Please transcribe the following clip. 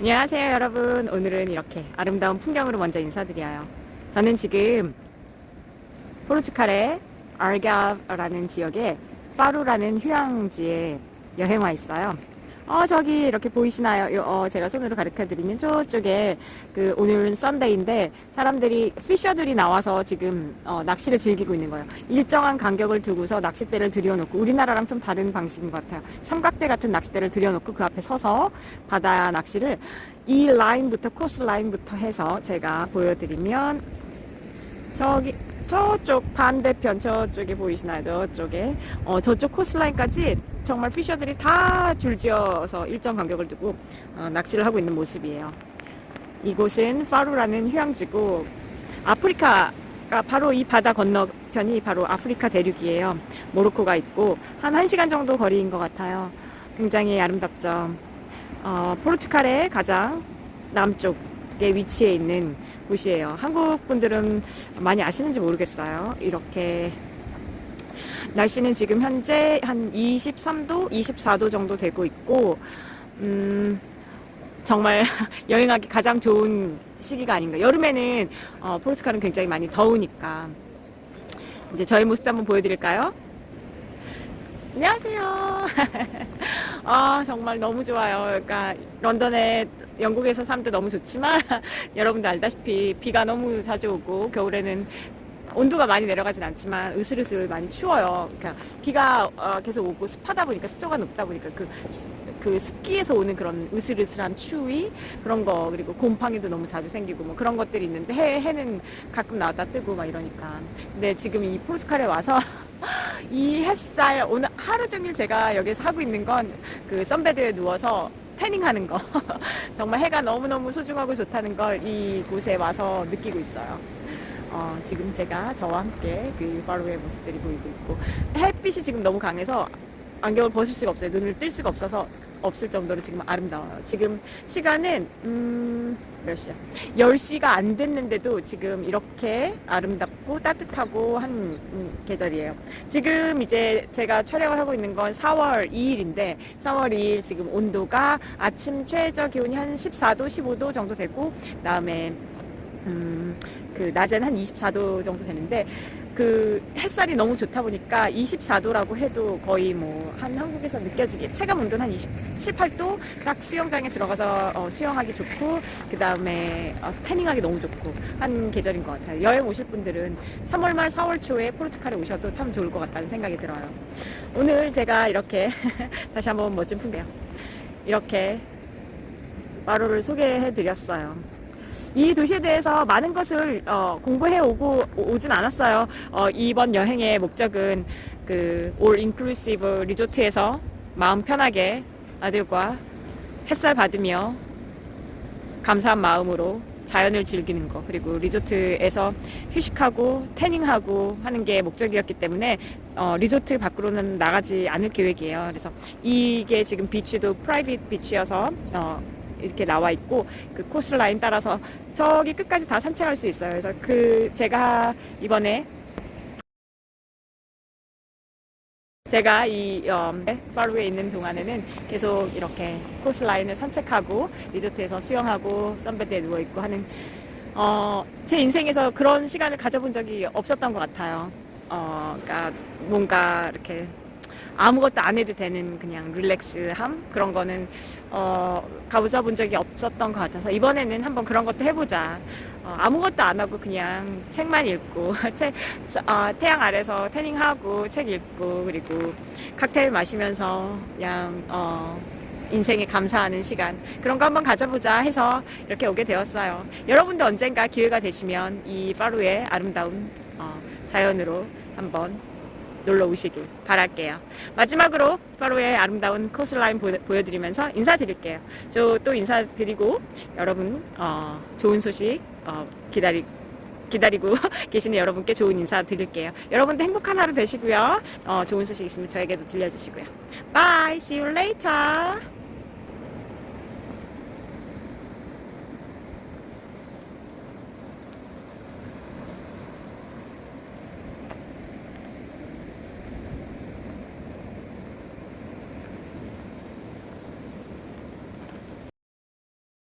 안녕하세요 여러분. 오늘은 이렇게 아름다운 풍경으로 먼저 인사드려요. 저는 지금 포르투갈의 알가라는 지역에 파루라는 휴양지에 여행 와 있어요 어 저기 이렇게 보이시나요? 요, 어, 제가 손으로 가르쳐 드리면 저쪽에 그 오늘은 썬데이인데 사람들이 피셔들이 나와서 지금 어, 낚시를 즐기고 있는 거예요. 일정한 간격을 두고서 낚싯대를 들여놓고 우리나라랑 좀 다른 방식인 것 같아요. 삼각대 같은 낚싯대를 들여놓고 그 앞에 서서 바다 낚시를 이 라인부터 코스 라인부터 해서 제가 보여드리면 저기 저쪽 반대편 저쪽에 보이시나요? 저쪽에. 어 저쪽 코스라인까지 정말 피셔들이 다 줄지어서 일정 간격을 두고 어, 낚시를 하고 있는 모습이에요. 이곳은 파루라는 휴양지고 아프리카가 바로 이 바다 건너편이 바로 아프리카 대륙이에요. 모로코가 있고 한 1시간 정도 거리인 것 같아요. 굉장히 아름답죠. 어, 포르투갈의 가장 남쪽에 위치해 있는 곳이에요. 한국 분들은 많이 아시는지 모르겠어요. 이렇게 날씨는 지금 현재 한 23도, 24도 정도 되고 있고, 음, 정말 여행하기 가장 좋은 시기가 아닌가. 여름에는 어, 포르투갈은 굉장히 많이 더우니까. 이제 저희 모습도 한번 보여드릴까요? 안녕하세요. 아, 정말 너무 좋아요. 그러니까 런던에 영국에서 삶도 너무 좋지만 여러분도 알다시피 비가 너무 자주 오고 겨울에는 온도가 많이 내려가진 않지만 으슬으슬 많이 추워요. 그러니까 비가 어, 계속 오고 습하다 보니까 습도가 높다 보니까 그, 그 습기에서 오는 그런 으슬으슬한 추위 그런 거 그리고 곰팡이도 너무 자주 생기고 뭐 그런 것들이 있는데 해, 해는 가끔 나왔다 뜨고 막 이러니까 근데 지금 이 포르투갈에 와서 이 햇살 오늘 하루 종일 제가 여기서 하고 있는 건 그 선베드에 누워서 태닝하는 거 정말 해가 너무너무 소중하고 좋다는 걸 이곳에 와서 느끼고 있어요. 어, 지금 제가 저와 함께 그 파루의 모습들이 보이고 있고 햇빛이 지금 너무 강해서 안경을 벗을 수가 없어요. 눈을 뜰 수가 없어서 없을 정도로 지금 아름다워요. 지금 시간은 음, 몇 시야? 10시가 안 됐는데도 지금 이렇게 아름답고 따뜻하고 한 음, 계절이에요. 지금 이제 제가 촬영을 하고 있는 건 4월 2일인데 4월 2일 지금 온도가 아침 최저 기온이 한 14도, 15도 정도 되고 그다음에 음, 그 낮에는 한 24도 정도 되는데 그 햇살이 너무 좋다 보니까 24도라고 해도 거의 뭐 한 한국에서 느껴지게 체감 온도는 한 27, 8도 딱 수영장에 들어가서 어, 수영하기 좋고 그 다음에 어, 태닝하기 너무 좋고 한 계절인 것 같아요. 여행 오실 분들은 3월 말 4월 초에 포르투갈에 오셔도 참 좋을 것 같다는 생각이 들어요. 오늘 제가 이렇게 다시 한번 멋진 풍경 이렇게 마루를 소개해 드렸어요. 이 도시에 대해서 많은 것을 어, 공부해 오고 오진 않았어요. 어, 이번 여행의 목적은 그 올 인클루시브 리조트에서 마음 편하게 아들과 햇살 받으며 감사한 마음으로 자연을 즐기는 거 그리고 리조트에서 휴식하고 태닝하고 하는 게 목적이었기 때문에 어, 리조트 밖으로는 나가지 않을 계획이에요. 그래서 이게 지금 비치도 프라이빗 비치여서 어, 이렇게 나와 있고 그 코스 라인 따라서 저기 끝까지 다 산책할 수 있어요. 그래서 그 제가 이번에 제가 이 어, 파루에 있는 동안에는 계속 이렇게 코스 라인을 산책하고 리조트에서 수영하고 선베드에 누워 있고 하는 어, 제 인생에서 그런 시간을 가져본 적이 없었던 것 같아요. 어, 그러니까 뭔가 이렇게 아무것도 안 해도 되는 그냥 릴렉스함 그런 거는 어, 가보자 본 적이 없었던 것 같아서 이번에는 한번 그런 것도 해보자. 어, 아무것도 안 하고 그냥 책만 읽고 책 어, 태양 아래서 태닝하고 책 읽고 그리고 칵테일 마시면서 그냥 어, 인생에 감사하는 시간 그런 거 한번 가져보자 해서 이렇게 오게 되었어요. 여러분도 언젠가 기회가 되시면 이 파루의 아름다운 어, 자연으로 한번 놀러 오시길 바랄게요. 마지막으로 파로의 아름다운 코스라인 보- 보여드리면서 인사드릴게요. 저 또 인사드리고 여러분 어, 좋은 소식 어, 기다리 기다리고 계시는 여러분께 좋은 인사 드릴게요. 여러분도 행복한 하루 되시고요. 어, 좋은 소식 있으면 저에게도 들려주시고요. Bye. See you later.